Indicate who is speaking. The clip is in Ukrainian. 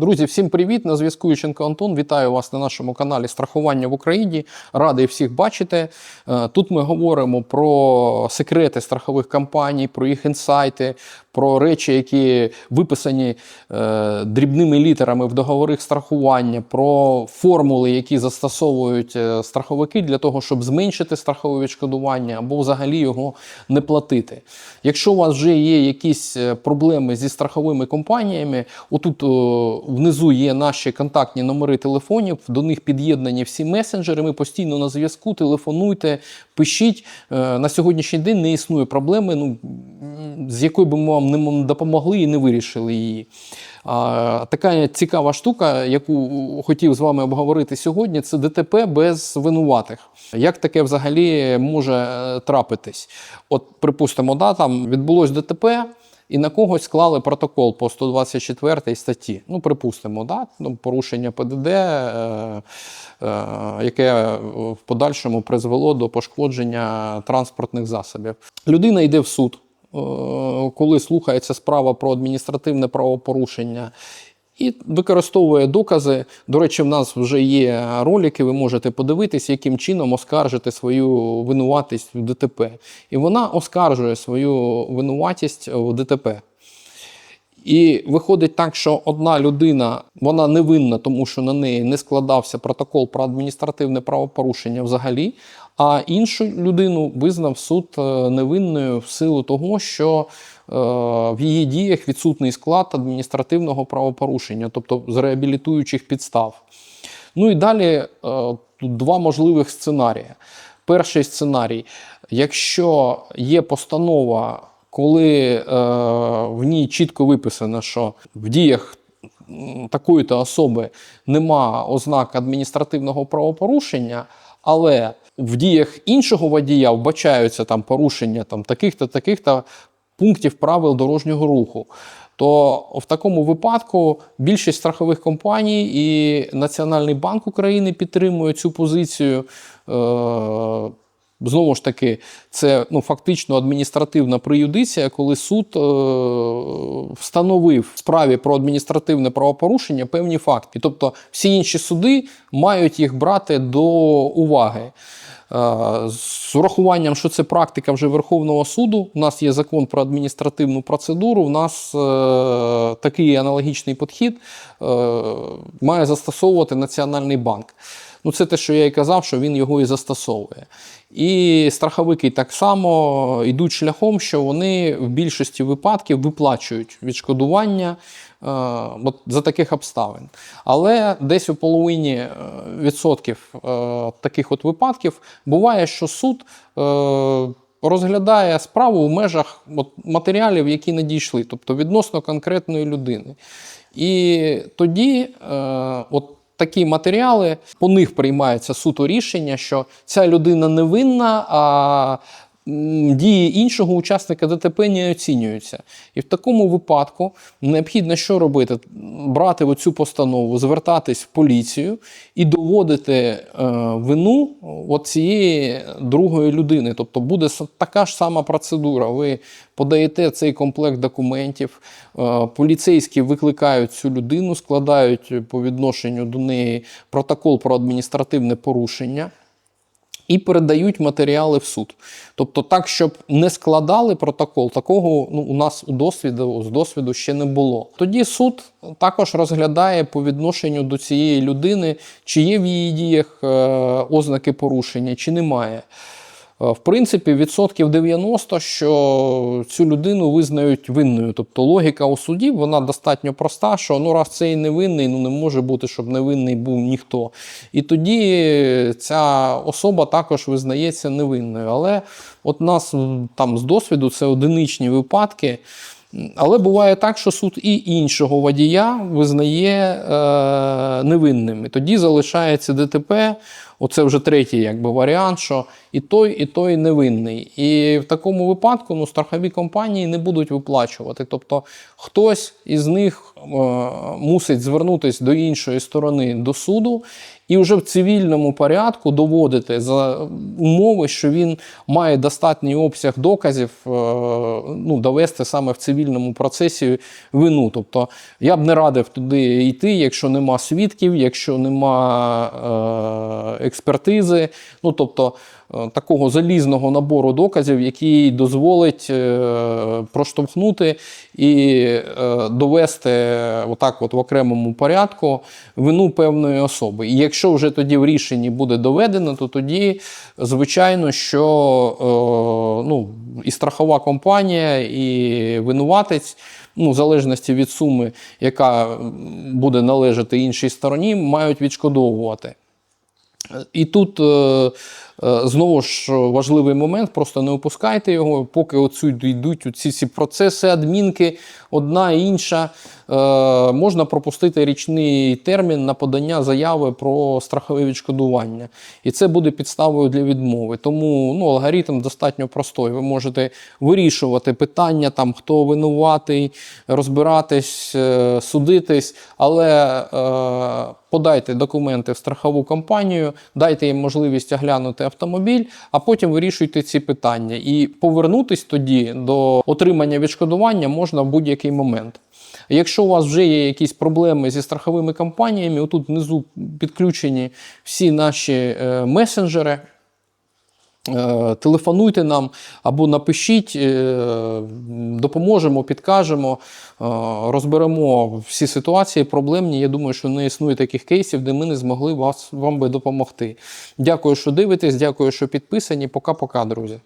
Speaker 1: Друзі, всім привіт! На зв'язку Юченко Антон. Вітаю вас на нашому каналі Страхування в Україні. Радий всіх бачити. Е, Тут ми говоримо про секрети страхових компаній, про їх інсайти, про речі, які виписані е, дрібними літерами в договорах страхування, про формули, які застосовують е, страховики для того, щоб зменшити страхове відшкодування або взагалі його не платити. Якщо у вас вже є якісь проблеми зі страховими компаніями, отут внизу є наші контактні номери телефонів, до них під'єднані всі месенджери. Ми постійно на зв'язку, телефонуйте, пишіть. Е, На сьогоднішній день не існує проблеми, ну, з якою би ми вам не допомогли і не вирішили її. А, така цікава штука, яку хотів з вами обговорити сьогодні, це ДТП без винуватих. Як таке взагалі може е, трапитись? От, припустимо, да, там відбулось ДТП. І на когось склали протокол по 124 статті. Ну, припустимо, да? ну, порушення ПДД, е, е, яке в подальшому призвело до пошкодження транспортних засобів. Людина йде в суд, е, коли слухається справа про адміністративне правопорушення. І використовує докази. До речі, в нас вже є ролики, ви можете подивитись, яким чином оскаржити свою винуватість в ДТП. І вона оскаржує свою винуватість в ДТП. І виходить так, що одна людина вона невинна, тому що на неї не складався протокол про адміністративне правопорушення взагалі, а іншу людину визнав суд е, невинною в силу того, що е, в її діях відсутний склад адміністративного правопорушення, тобто з реабілітуючих підстав. Ну і далі е, тут два можливих сценарії. Перший сценарій: якщо є постанова, коли е, в ній чітко виписано, що в діях такої-то особи нема ознак адміністративного правопорушення, але в діях іншого водія вбачаються там порушення там, таких-то таких-то пунктів правил дорожнього руху. То в такому випадку більшість страхових компаній і Національний банк України підтримує цю позицію. Е, Знову ж таки, це ну, фактично адміністративна приюдиція, коли суд е, встановив в справі про адміністративне правопорушення певні факти. Тобто всі інші суди мають їх брати до уваги. Е, З урахуванням, що це практика вже Верховного суду, у нас є закон про адміністративну процедуру, у нас е, такий аналогічний підхід е, має застосовувати Національний банк. Ну, це те, що я і казав, що він його і застосовує. І страховики так само йдуть шляхом, що вони в більшості випадків виплачують відшкодування е, от за таких обставин. Але десь у половині е, відсотків е, таких от випадків буває, що суд. Е, Розглядає справу в межах от, матеріалів, які надійшли, тобто відносно конкретної людини. І тоді, е, от такі матеріали, по них приймається суто рішення, що ця людина невинна, а дії іншого учасника ДТП не оцінюються. І в такому випадку необхідно що робити? Брати оцю постанову, звертатись в поліцію і доводити е, вину от цієї другої людини. Тобто буде така ж сама процедура. Ви подаєте цей комплект документів, е, поліцейські викликають цю людину, складають по відношенню до неї протокол про адміністративне порушення. І передають матеріали в суд. Тобто, так, щоб не складали протокол, такого ну, у нас у досвіду, з досвіду ще не було. Тоді суд також розглядає по відношенню до цієї людини, чи є в її діях е, ознаки порушення, чи немає. Е, В принципі, відсотків 90, що цю людину визнають винною. Тобто логіка у суді вона достатньо проста, що ну раз цей невинний, ну не може бути, щоб невинний був ніхто. І тоді ця особа також визнається невинною. Але от нас там з досвіду це одиничні випадки. Але буває так, що суд і іншого водія визнає е, невинним. І тоді залишається ДТП Оце вже третій якби, варіант, що і той, і той невинний. І в такому випадку ну, страхові компанії не будуть виплачувати. Тобто хтось із них е, мусить звернутися до іншої сторони до суду і вже в цивільному порядку доводити за умови, що він має достатній обсяг доказів, е, ну, довести саме в цивільному процесі вину. Тобто я б не радив туди йти, якщо нема свідків, якщо нема е, експертизи. Ну, тобто, е, Такого залізного набору доказів, який дозволить е, проштовхнути і е, довести отак, от в окремому порядку вину певної особи. І якщо вже тоді в рішенні буде доведено, то тоді, звичайно, що ну, і страхова компанія, і винуватець, ну, в залежності від суми, яка буде належати іншій стороні, мають відшкодовувати. І тут е, знову ж важливий момент, просто не опускайте його, поки отсюди йдуть ці всі процеси, адмінки, одна інша. Е, можна пропустити річний термін на подання заяви про страхове відшкодування. І це буде підставою для відмови. Тому ну, алгоритм достатньо простий. Ви можете вирішувати питання, там, хто винуватий, розбиратись, е, судитись, але е, подайте документи в страхову компанію, дайте їм можливість оглянути автомобіль, а потім вирішуйте ці питання. І повернутись тоді до отримання відшкодування можна в будь-який момент. Якщо у вас вже є якісь проблеми зі страховими компаніями, отут внизу підключені всі наші е, месенджери. Е, Телефонуйте нам або напишіть, е, допоможемо, підкажемо, е, розберемо всі ситуації проблемні. Я думаю, що не існує таких кейсів, де ми не змогли вас, вам би допомогти. Дякую, що дивитесь, дякую, що підписані. Пока-пока, друзі.